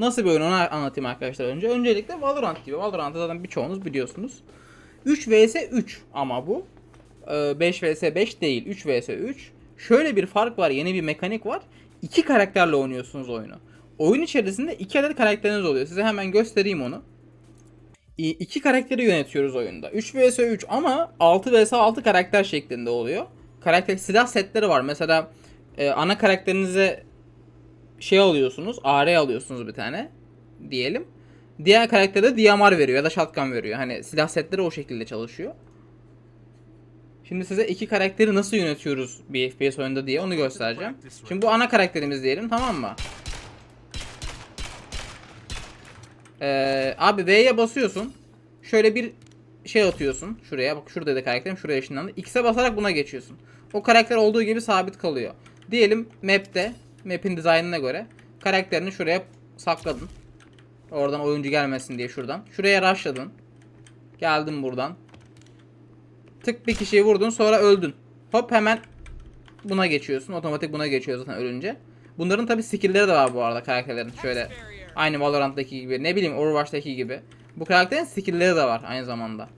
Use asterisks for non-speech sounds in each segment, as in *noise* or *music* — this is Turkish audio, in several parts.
Nasıl bir oyun onu anlatayım arkadaşlar önce. Öncelikle Valorant gibi. Valorant'ı zaten birçoğunuz biliyorsunuz. 3 vs 3 ama bu. Ee, 5 vs 5 değil. 3 vs 3. Şöyle bir fark var. Yeni bir mekanik var. İki karakterle oynuyorsunuz oyunu. Oyun içerisinde iki adet karakteriniz oluyor. Size hemen göstereyim onu. İ- İki karakteri yönetiyoruz oyunda. 3 vs 3 ama 6 vs 6 karakter şeklinde oluyor. Karakter silah setleri var. Mesela e, ana karakterinize şey alıyorsunuz. AR alıyorsunuz bir tane diyelim. Diğer karaktere de DMR veriyor ya da shotgun veriyor. Hani silah setleri o şekilde çalışıyor. Şimdi size iki karakteri nasıl yönetiyoruz bir FPS oyunda diye onu göstereceğim. Şimdi bu ana karakterimiz diyelim tamam mı? Ee, abi V'ye basıyorsun. Şöyle bir şey atıyorsun. Şuraya bak şurada da karakterim şuraya ışınlandı. X'e basarak buna geçiyorsun. O karakter olduğu gibi sabit kalıyor. Diyelim map'te map'in dizaynına göre karakterini şuraya sakladın. Oradan oyuncu gelmesin diye şuradan. Şuraya rushladın. Geldin buradan. Tık bir kişiyi vurdun sonra öldün. Hop hemen buna geçiyorsun. Otomatik buna geçiyor zaten ölünce. Bunların tabi skill'leri de var bu arada karakterlerin. Şöyle aynı Valorant'taki gibi ne bileyim Overwatch'taki gibi. Bu karakterin skill'leri de var aynı zamanda.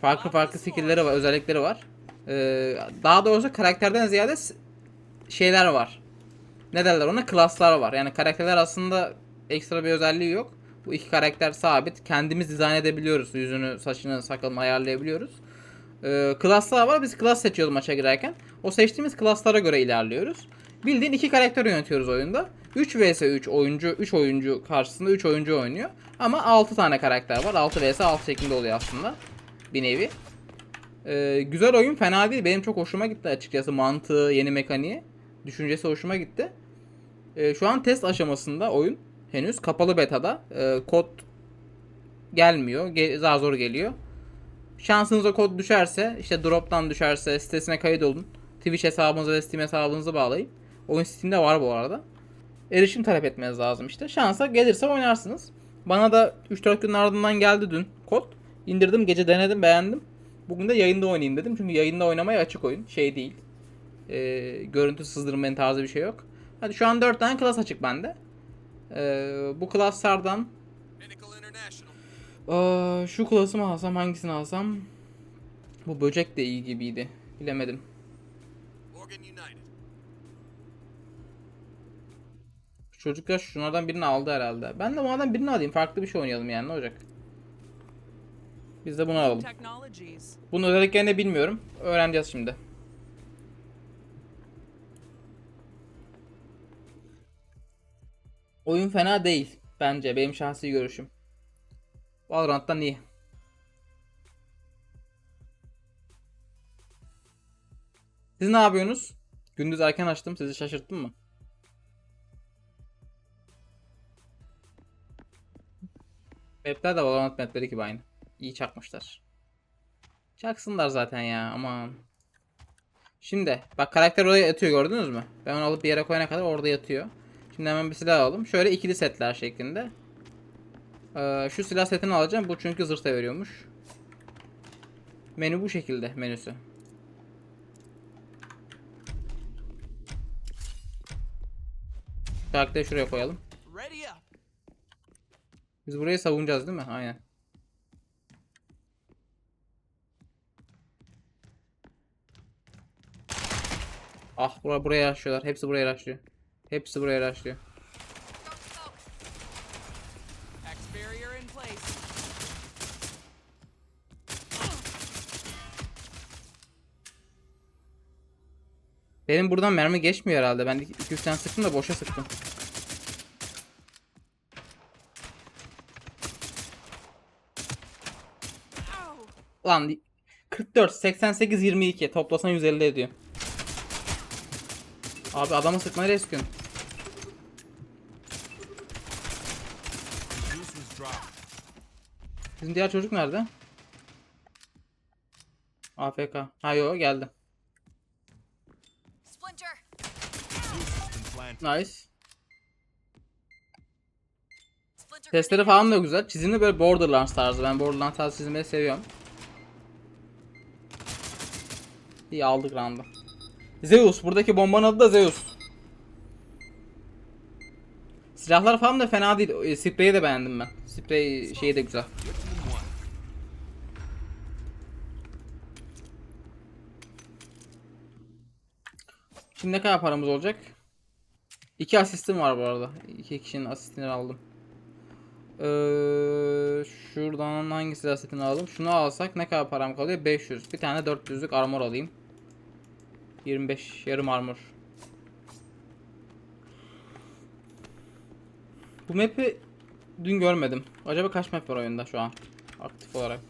Farklı farklı skill'leri var, özellikleri var. Ee, daha doğrusu karakterden ziyade şeyler var. Ne derler ona? Klaslar var. Yani karakterler aslında ekstra bir özelliği yok. Bu iki karakter sabit. Kendimiz dizayn edebiliyoruz. Yüzünü, saçını, sakalını ayarlayabiliyoruz. Ee, klaslar var. Biz klas seçiyoruz maça girerken. O seçtiğimiz klaslara göre ilerliyoruz. Bildiğin iki karakter yönetiyoruz oyunda. 3 vs 3 oyuncu, 3 oyuncu karşısında 3 oyuncu oynuyor. Ama 6 tane karakter var. 6 vs 6 şeklinde oluyor aslında. Bir nevi. Ee, güzel oyun fena değil. Benim çok hoşuma gitti açıkçası mantığı, yeni mekaniği. Düşüncesi hoşuma gitti. Ee, şu an test aşamasında oyun. Henüz kapalı betada. Ee, kod gelmiyor. Ge- zar zor geliyor. Şansınıza kod düşerse, işte drop'tan düşerse sitesine kayıt olun. Twitch hesabınızı ve Steam hesabınızı bağlayın. Oyun Steam'de var bu arada. Erişim talep etmeniz lazım işte. Şansa gelirse oynarsınız. Bana da 3-4 gün ardından geldi dün kod. İndirdim gece denedim beğendim. Bugün de yayında oynayayım dedim. Çünkü yayında oynamaya açık oyun. Şey değil. Ee, görüntü sızdırma tarzı bir şey yok. Hadi şu an 4 tane klas açık bende. Ee, bu klaslardan. Aa, şu klası mı alsam hangisini alsam? Bu böcek de iyi gibiydi. Bilemedim. Çocuklar şunlardan birini aldı herhalde. Ben de bunlardan birini alayım. Farklı bir şey oynayalım yani ne olacak? Biz de bunu alalım. Bunun özelliklerini bilmiyorum. Öğreneceğiz şimdi. Oyun fena değil. Bence benim şahsi görüşüm. Valorant'tan iyi. Siz ne yapıyorsunuz? Gündüz erken açtım. Sizi şaşırttım mı? Mapler de Valorant mapleri gibi aynı. İyi çakmışlar. Çaksınlar zaten ya aman. Şimdi bak karakter oraya yatıyor gördünüz mü? Ben onu alıp bir yere koyana kadar orada yatıyor. Şimdi hemen bir silah alalım. Şöyle ikili setler şeklinde. Ee, şu silah setini alacağım. Bu çünkü zırh da veriyormuş. Menü bu şekilde menüsü. Karakteri şuraya koyalım. Biz burayı savunacağız değil mi? Aynen. Ah bura buraya rushlıyorlar. Hepsi buraya rushlıyor. Hepsi buraya place. Benim buradan mermi geçmiyor herhalde. Ben 2-3 tane sıktım da boşa sıktım. Lan 44, 88, 22 toplasan 150 ediyor. Abi adamı sıkmaya riskiyorsun. Bizim diğer çocuk nerede? AFK. Ha yo geldi. Nice. Testleri falan da güzel. Çizimli böyle Borderlands tarzı. Ben Borderlands tarzı çizimleri seviyorum. İyi aldık round'u. Zeus. Buradaki bombanın adı da Zeus. Silahlar falan da fena değil. E, Spreyi de beğendim ben. Sprey şeyi de güzel. Şimdi ne kadar paramız olacak? İki asistim var bu arada. İki kişinin asistini aldım. Ee, şuradan hangisi asistini aldım? Şunu alsak ne kadar param kalıyor? 500. Bir tane 400'lük armor alayım. 25 yarım armor. Bu map'i dün görmedim. Acaba kaç map var oyunda şu an? Aktif olarak.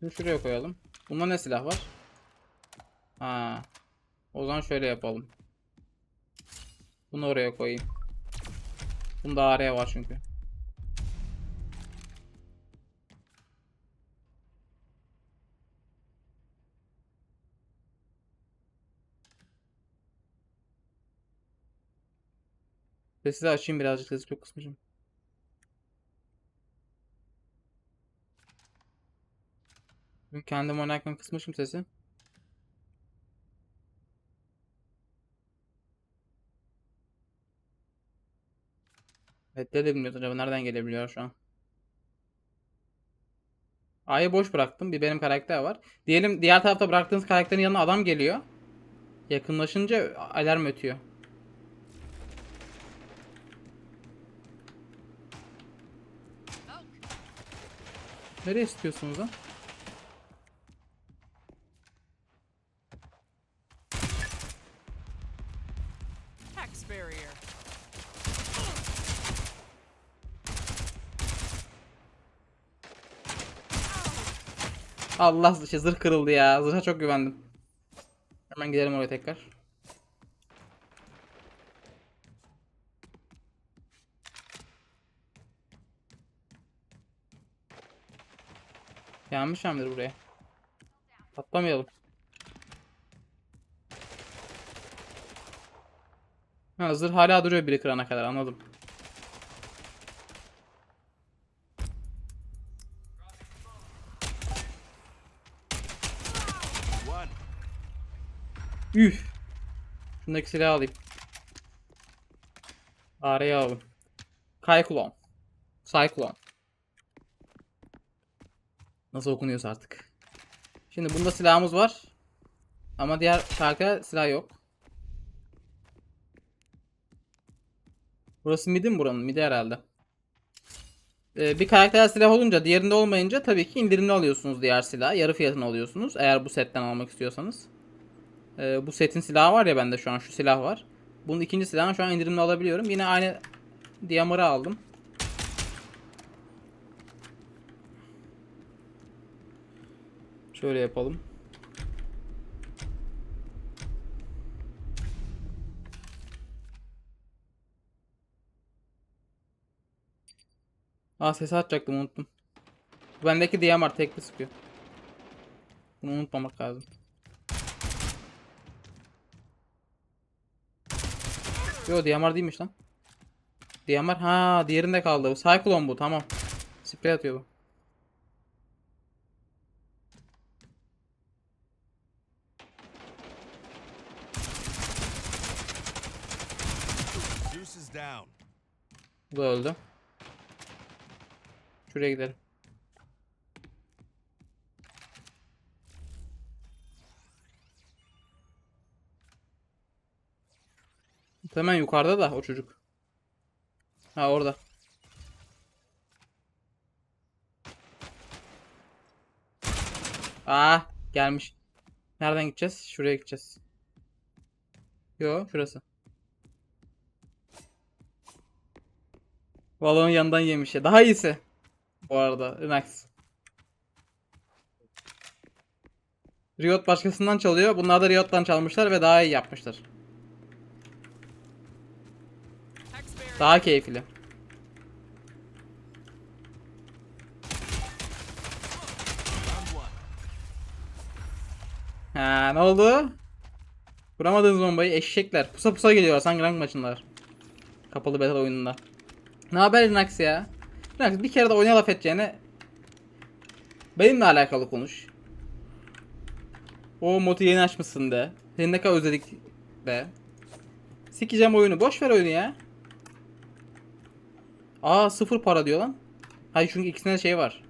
Şunu şuraya koyalım. Bunda ne silah var? Ha. O zaman şöyle yapalım. Bunu oraya koyayım. Bunda AR var çünkü. Sesi açayım birazcık sesi çok kısmışım. Bugün kendim oynarken kısmışım sesi. Evet de bilmiyoruz acaba nereden gelebiliyor şu an. A'yı boş bıraktım. Bir benim karakter var. Diyelim diğer tarafta bıraktığınız karakterin yanına adam geliyor. Yakınlaşınca alarm ötüyor. Nereye istiyorsunuz lan? Allah şey, zırh kırıldı ya. Zırha çok güvendim. Hemen gidelim oraya tekrar. Gelmiş hamdir buraya. Patlamayalım. Ha, zırh hala duruyor biri kırana kadar anladım. Üf. Şundaki silahı alayım. Araya alalım. Cyclone. Cyclone. Nasıl okunuyorsa artık. Şimdi bunda silahımız var. Ama diğer şarkıda silah yok. Burası midi mi buranın? Midi herhalde. Ee, bir karakter silah olunca diğerinde olmayınca tabii ki indirimli alıyorsunuz diğer silahı. Yarı fiyatını alıyorsunuz. Eğer bu setten almak istiyorsanız. Ee, bu setin silahı var ya bende şu an şu silah var. Bunun ikinci silahını şu an indirimli alabiliyorum. Yine aynı Diamor'ı aldım. Şöyle yapalım. Aa sesi açacaktım unuttum. Bendeki Diamor tekli sıkıyor. Bunu unutmamak lazım. Yo DMR değilmiş lan. DMR ha diğerinde kaldı. Cyclone bu tamam. Sprey atıyor bu. Bu da öldü. Şuraya gidelim. Hemen yukarıda da o çocuk. Ha orada. Aa gelmiş. Nereden gideceğiz? Şuraya gideceğiz. Yo şurası. Balonun yanından yemiş ya. Daha iyisi. Bu arada Remax. Riot başkasından çalıyor. Bunlar da Riot'tan çalmışlar ve daha iyi yapmışlar. Daha keyifli. Ha ne oldu? Vuramadığınız bombayı eşekler. Pusa pusa geliyor sanki rank maçındalar. Kapalı battle oyununda. Ne haber Rinax ya? Rinax bir kere de oyuna laf edeceğine benimle alakalı konuş. O modu yeni açmışsın de. Seni ne kadar özledik be. Sikeceğim oyunu. Boş ver oyunu ya. Aa sıfır para diyor lan. Hayır çünkü ikisinde de şey var.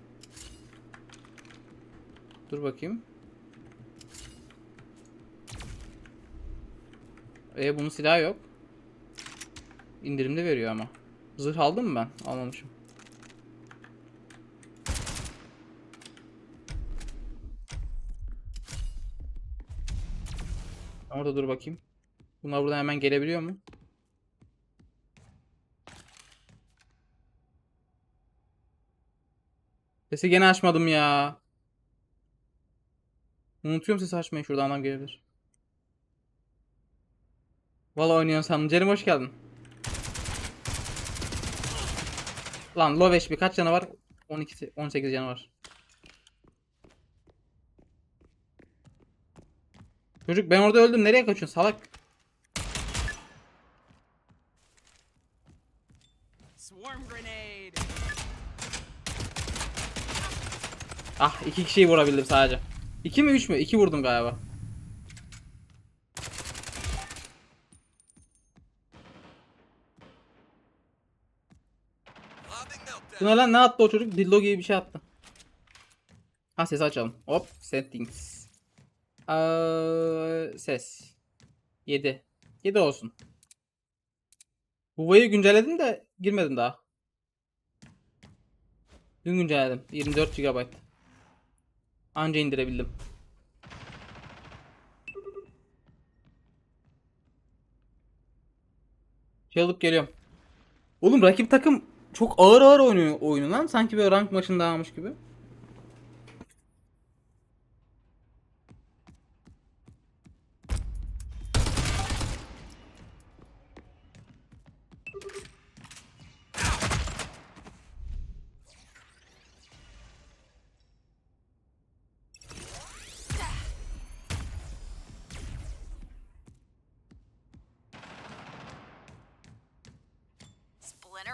Dur bakayım. E bunun silahı yok. İndirimde veriyor ama. Zırh aldım mı ben? Almamışım. Orada dur bakayım. Bunlar buradan hemen gelebiliyor mu? Sesi gene açmadım ya. Unutuyorum sesi açmayı. Şuradan adam gelebilir. Valla oynuyorsun sandım. Cerim hoş geldin. Lan low HP kaç canı var? 12 18 canı var. Çocuk ben orada öldüm. Nereye kaçıyorsun salak? Ah iki kişiyi vurabildim sadece. İki mi üç mü? İki vurdum galiba. Lobbing meltdown. Bu ne lan ne attı o çocuk? Dildo gibi bir şey attı. Ha sesi açalım. Hop settings. Aa, ses. 7. 7 olsun. Huawei'yi güncelledim de girmedim daha. Dün güncelledim. 24 GB. Anca indirebildim. Şey alıp geliyorum. Oğlum rakip takım çok ağır ağır oynuyor oyunu lan. Sanki böyle rank maçında almış gibi.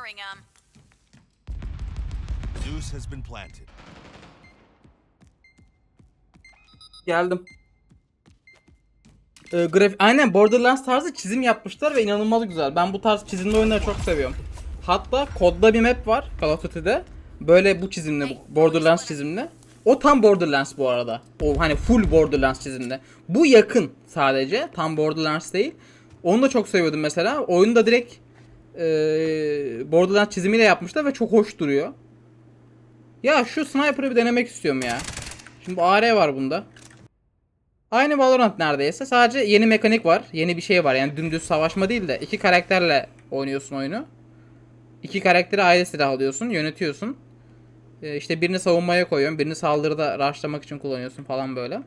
Splintering them. Zeus has been planted. Geldim. Ee, graf Aynen Borderlands tarzı çizim yapmışlar ve inanılmaz güzel. Ben bu tarz çizimli oyunları çok seviyorum. Hatta kodda bir map var Call of Duty'de. Böyle bu çizimli, bu Borderlands çizimli. O tam Borderlands bu arada. O hani full Borderlands çizimli. Bu yakın sadece. Tam Borderlands değil. Onu da çok seviyordum mesela. Oyunu da direkt ee, Borderlands çizimiyle yapmışlar ve çok hoş duruyor. Ya şu sniper'ı bir denemek istiyorum ya. Şimdi bu AR var bunda. Aynı Valorant neredeyse. Sadece yeni mekanik var. Yeni bir şey var. Yani dümdüz savaşma değil de iki karakterle oynuyorsun oyunu. İki karakteri ayrı silah alıyorsun, yönetiyorsun. Ee, işte birini savunmaya koyuyorsun, birini saldırıda rushlamak için kullanıyorsun falan böyle.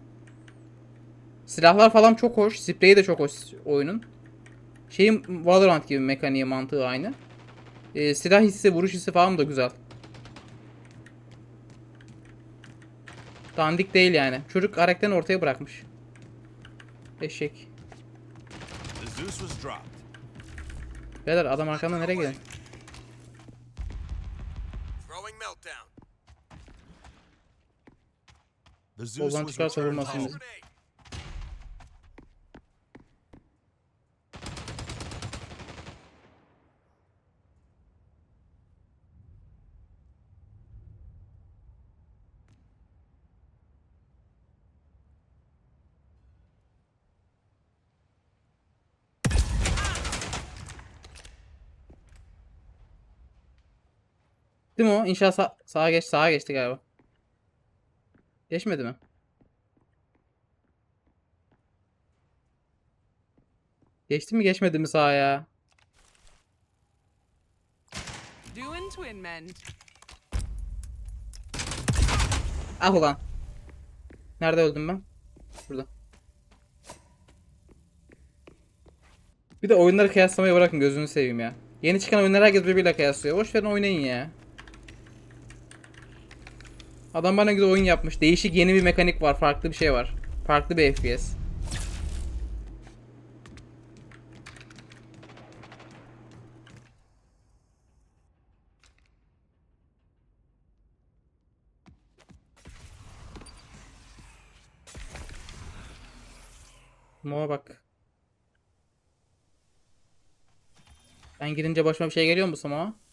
Silahlar falan çok hoş. Spreyi de çok hoş oyunun. Şeyin Valorant gibi mekaniği mantığı aynı. Ee, silah hissi, vuruş hissi falan da güzel. Dandik değil yani. Çocuk karakterini ortaya bırakmış. Eşek. Beyler adam arkamda nereye gidiyor? Was çıkarsa vurmasın bizi. Değil mi o? İnşaat sa- sağa geç, sağa geçti galiba. Geçmedi mi? Geçti mi geçmedi mi sağa ya? Doing twin men. Ah ulan. Nerede öldüm ben? Burada. Bir de oyunları kıyaslamayı bırakın gözünü seveyim ya. Yeni çıkan oyunları herkes birbiriyle kıyaslıyor. Boş verin oynayın ya. Adam bana güzel oyun yapmış. Değişik yeni bir mekanik var. Farklı bir şey var. Farklı bir FPS. Smoke'a bak. Ben girince başıma bir şey geliyor mu Smoke'a?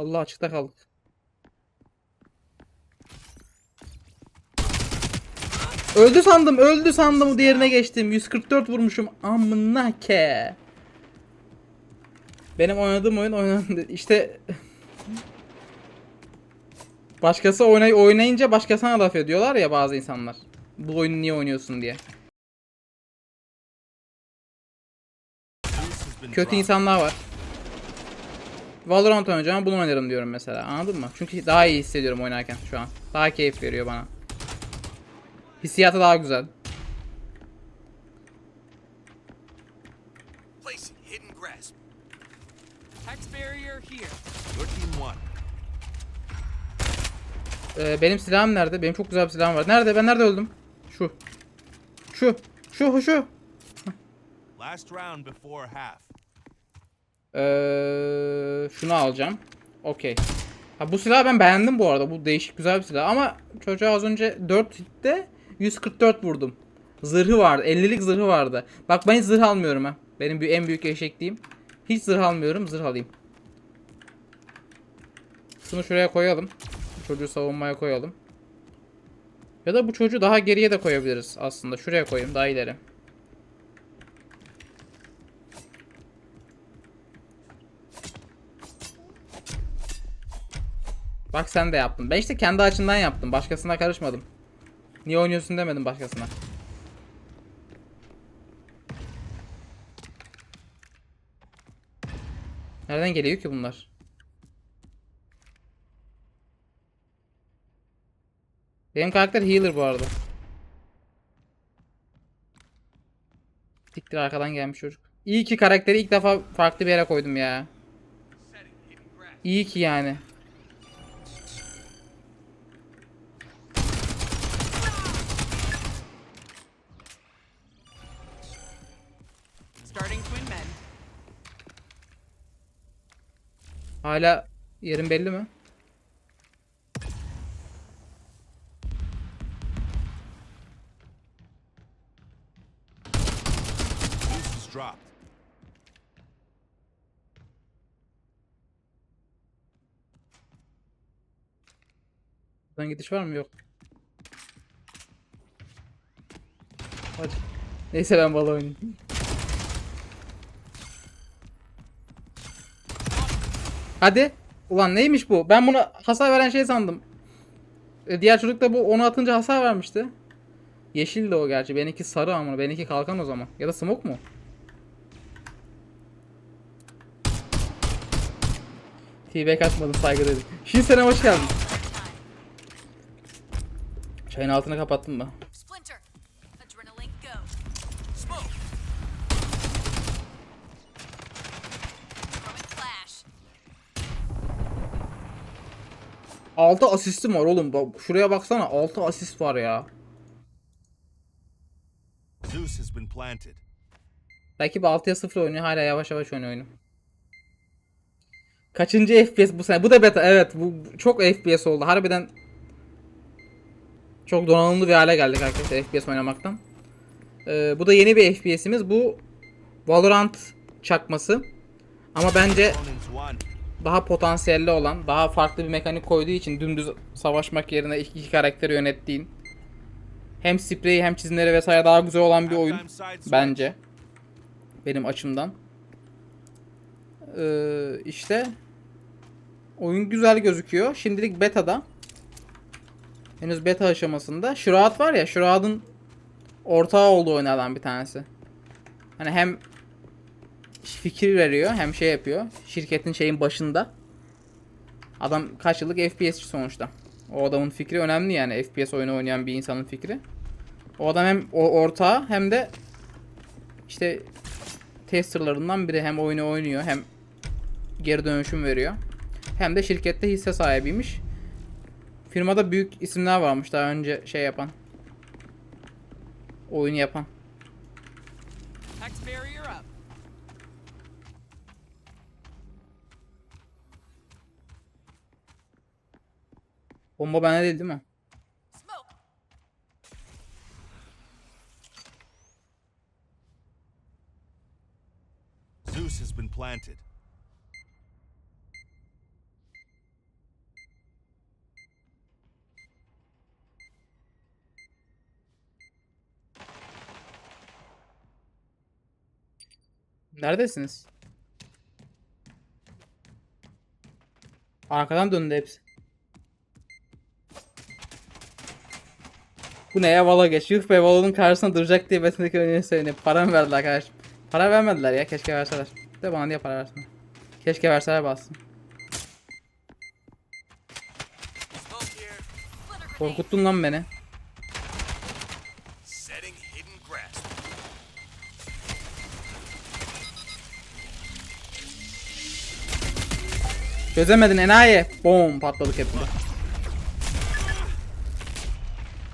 Allah açıkta kaldık. Öldü sandım, öldü sandım. Diğerine geçtim. 144 vurmuşum. Amına ke. Benim oynadığım oyun oynandı. İşte *laughs* Başkası oynay oynayınca başkasına laf ediyorlar ya bazı insanlar. Bu oyunu niye oynuyorsun diye. Kötü insanlar var. Valorant oynayacağım bunu oynarım diyorum mesela. Anladın mı? Çünkü daha iyi hissediyorum oynarken şu an. Daha keyif veriyor bana. Hissiyatı daha güzel. Ee, benim silahım nerede? Benim çok güzel bir silahım var. Nerede? Ben nerede öldüm? Şu. Şu. Şu şu. Last round before half. Ee, şunu alacağım. Okey. Ha bu silahı ben beğendim bu arada. Bu değişik güzel bir silah ama çocuğa az önce 4 hitte 144 vurdum. Zırhı vardı. 50'lik zırhı vardı. Bak ben hiç zırh almıyorum ha. Benim en büyük eşekliğim. Hiç zırh almıyorum. Zırh alayım. Şunu şuraya koyalım. Çocuğu savunmaya koyalım. Ya da bu çocuğu daha geriye de koyabiliriz aslında. Şuraya koyayım daha ileri. Bak sen de yaptın. Ben işte kendi açımdan yaptım. Başkasına karışmadım. Niye oynuyorsun demedim başkasına. Nereden geliyor ki bunlar? Benim karakter healer bu arada. Siktir arkadan gelmiş çocuk. İyi ki karakteri ilk defa farklı bir yere koydum ya. İyi ki yani. Hala yerin belli mi? Buradan gidiş var mı? Yok. Hadi. Neyse ben bala oynayayım. Hadi. Ulan neymiş bu? Ben buna hasar veren şey sandım. E, diğer çocuk da bu onu atınca hasar vermişti. Yeşil de o gerçi. Benimki sarı ama benimki kalkan o zaman. Ya da smoke mu? T-back atmadım saygı dedik. Şimdi sana hoş geldin. Çayın altını kapattın mı? 6 asistim var oğlum. Bak, Şuraya baksana 6 asist var ya. Zeus has been planted. Rakip 6'ya 0 oynuyor. Hala yavaş yavaş oynuyor oyunu. Kaçıncı FPS bu sene? Bu da beta. Evet bu çok FPS oldu. Harbiden çok donanımlı bir hale geldik arkadaşlar FPS oynamaktan. Ee, bu da yeni bir FPS'imiz. Bu Valorant çakması. Ama bence. Daha potansiyelli olan, daha farklı bir mekanik koyduğu için dümdüz savaşmak yerine iki, iki karakteri yönettiğin hem spreyi hem çizimleri vesaire daha güzel olan bir oyun bence benim açımdan. Ee, işte oyun güzel gözüküyor. Şimdilik beta'da. Henüz beta aşamasında. Shroud var ya, Shroud'un ortağı olduğu oyunlardan bir tanesi. Hani hem fikir veriyor hem şey yapıyor. Şirketin şeyin başında. Adam kaç yıllık FPS'çi sonuçta. O adamın fikri önemli yani FPS oyunu oynayan bir insanın fikri. O adam hem o ortağı hem de işte testerlarından biri hem oyunu oynuyor hem geri dönüşüm veriyor. Hem de şirkette hisse sahibiymiş. Firmada büyük isimler varmış daha önce şey yapan. Oyunu yapan. Bomba bende değil değil mi? Zeus has been planted. Neredesiniz? Arkadan döndü hepsi. Bu ne ya Valo geç. Yuh be Valo'nun karşısına duracak diye Metin'deki oyunu söyleyeyim. Para mı verdiler arkadaşım? Para vermediler ya keşke verseler. De bana niye para versinler? Keşke verseler bassın. Korkuttun lan beni. Çözemedin enayi. Boom patladık hepimiz.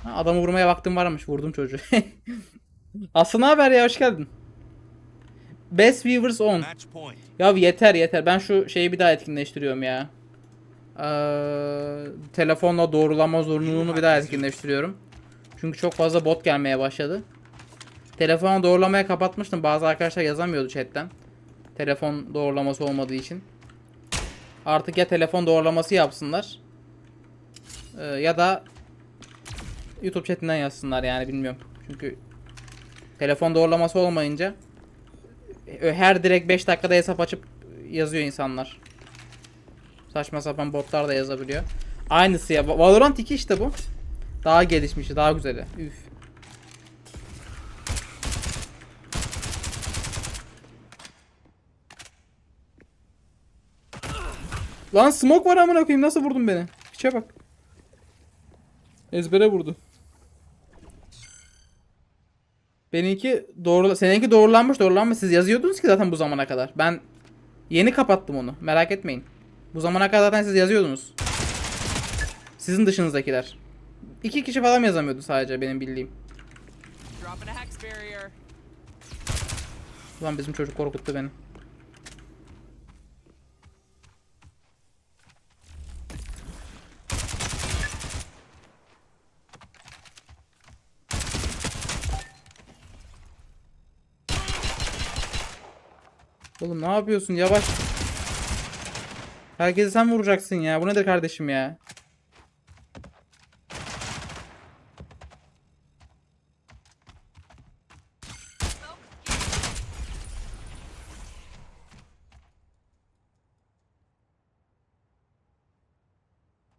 Ha, adamı vurmaya vaktim varmış. Vurdum çocuğu. *laughs* Aslında haber ya hoş geldin. Best viewers on. Ya yeter yeter. Ben şu şeyi bir daha etkinleştiriyorum ya. Ee, telefonla doğrulama zorunluluğunu bir daha etkinleştiriyorum. Çünkü çok fazla bot gelmeye başladı. Telefonu doğrulamaya kapatmıştım. Bazı arkadaşlar yazamıyordu chatten. Telefon doğrulaması olmadığı için. Artık ya telefon doğrulaması yapsınlar. ee, ya da YouTube chatinden yazsınlar yani bilmiyorum. Çünkü telefon doğrulaması olmayınca her direkt 5 dakikada hesap açıp yazıyor insanlar. Saçma sapan botlar da yazabiliyor. Aynısı ya. Valorant 2 işte bu. Daha gelişmişi, daha güzeli. Üf. Lan smoke var amına koyayım. Nasıl vurdun beni? Piçe bak. Ezbere vurdu. Benimki doğru, seninki doğrulanmış doğrulanmış. Siz yazıyordunuz ki zaten bu zamana kadar. Ben yeni kapattım onu. Merak etmeyin. Bu zamana kadar zaten siz yazıyordunuz. Sizin dışınızdakiler. İki kişi falan yazamıyordu sadece benim bildiğim. Ulan bizim çocuk korkuttu beni. Oğlum ne yapıyorsun yavaş. Herkese sen vuracaksın ya. Bu nedir kardeşim ya?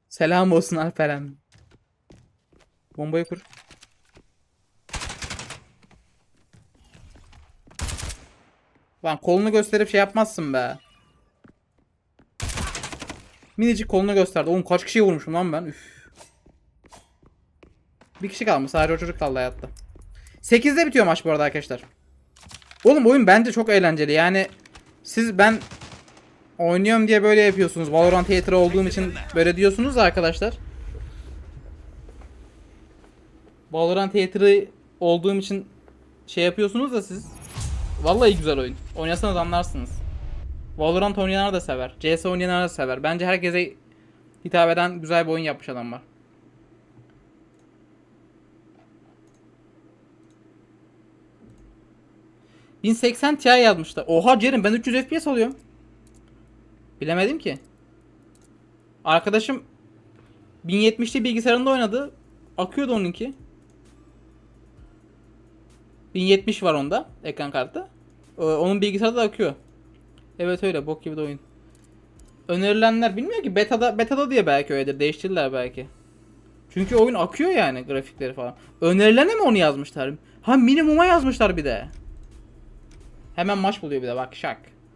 Selam olsun Alperen. Bombayı kur. Lan kolunu gösterip şey yapmazsın be. Minicik kolunu gösterdi. Oğlum kaç kişiyi vurmuşum lan ben. Üf. Bir kişi kalmış. Sadece o çocuk kaldı hayatta. 8'de bitiyor maç bu arada arkadaşlar. Oğlum oyun bence çok eğlenceli. Yani siz ben oynuyorum diye böyle yapıyorsunuz. Valorant Theater olduğum için böyle diyorsunuz da arkadaşlar. Valorant Theater'ı olduğum için şey yapıyorsunuz da siz. Vallahi güzel oyun. Oynasanız anlarsınız. Valorant oynayanlar da sever. CS oynayanlar da sever. Bence herkese hitap eden güzel bir oyun yapmış adam var. ...1080 Ti yazmışlar. Oha Cerim ben 300 FPS alıyorum. Bilemedim ki. Arkadaşım 1070'li bilgisayarında oynadı. Akıyordu onunki. 1070 var onda ekran kartı. Ee, Onun bilgisayarda da akıyor. Evet öyle bok gibi de oyun. Önerilenler bilmiyor ki beta'da beta'da diye belki öyledir. Değiştirirler belki. Çünkü oyun akıyor yani grafikleri falan. Önerilene mi onu yazmışlar? Ha minimuma yazmışlar bir de. Hemen maç buluyor bir de bak şak.